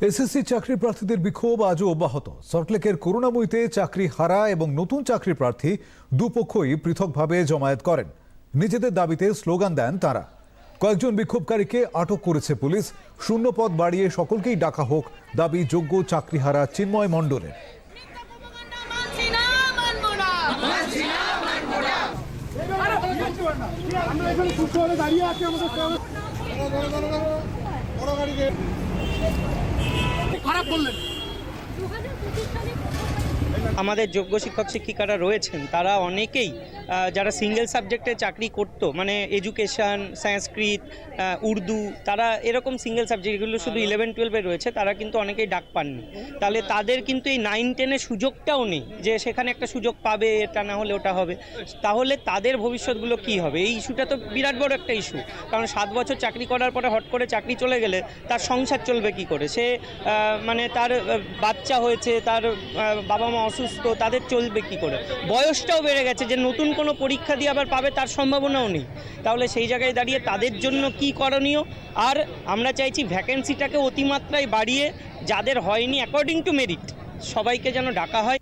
SSC চাকরি প্রার্থীদের বিক্ষোভ আজও অব্যাহত। সল্টলেকের করুণাময়ীতে চাকরি হারা এবং নতুন চাকরি প্রার্থী দুপক্ষই পৃথকভাবে জমায়েত করেন। নিজেদের দাবিতে স্লোগান দেন তারা। কয়েকজন বিক্ষোভকারীকে আটক করেছে পুলিশ। শূন্য পদ বাড়িয়ে সকলকেই ডাকা হোক দাবি যোগ্য চাকরিহারা চিন্ময় মণ্ডলের। দাঁড়িয়ে আমাদের করলেন। আমাদের যোগ্য শিক্ষক শিক্ষিকারা রয়েছেন তারা অনেকেই যারা সিঙ্গেল সাবজেক্টে চাকরি করত মানে এডুকেশন সংস্কৃত উর্দু তারা এরকম সিঙ্গেল সাবজেক্ট এগুলো শুধু ইলেভেন টুয়েলভে রয়েছে তারা কিন্তু অনেকেই ডাক পাননি। তাহলে তাদের কিন্তু এই নাইন টেনের সুযোগটাও নেই যে সেখানে একটা সুযোগ পাবে এটা না হলে ওটা হবে। তাহলে তাদের ভবিষ্যৎগুলো কি হবে? এই ইস্যুটা তো বিরাট বড় একটা ইস্যু কারণ সাত বছর চাকরি করার পরে হট করে চাকরি চলে গেলে তার সংসার চলবে কি করে? সে মানে তার বাচ্চা হয়েছে তার বাবা মা অসুস্থ, তাদের চলবে কি করে? বয়সটাও বেড়ে গেছে, যে নতুন কোনো পরীক্ষা দিয়ে আবার পাবে তার সম্ভাবনাও নেই। তাহলে সেই জায়গায় দাঁড়িয়ে তাদের জন্য কি করণীয়? আর আমরা চাইছি ভ্যাকেন্সিটাকে অতিমাত্রায় বাড়িয়ে যাদের হয়নি অ্যাকর্ডিং টু মেরিট সবাইকে যেন ডাকা হয়।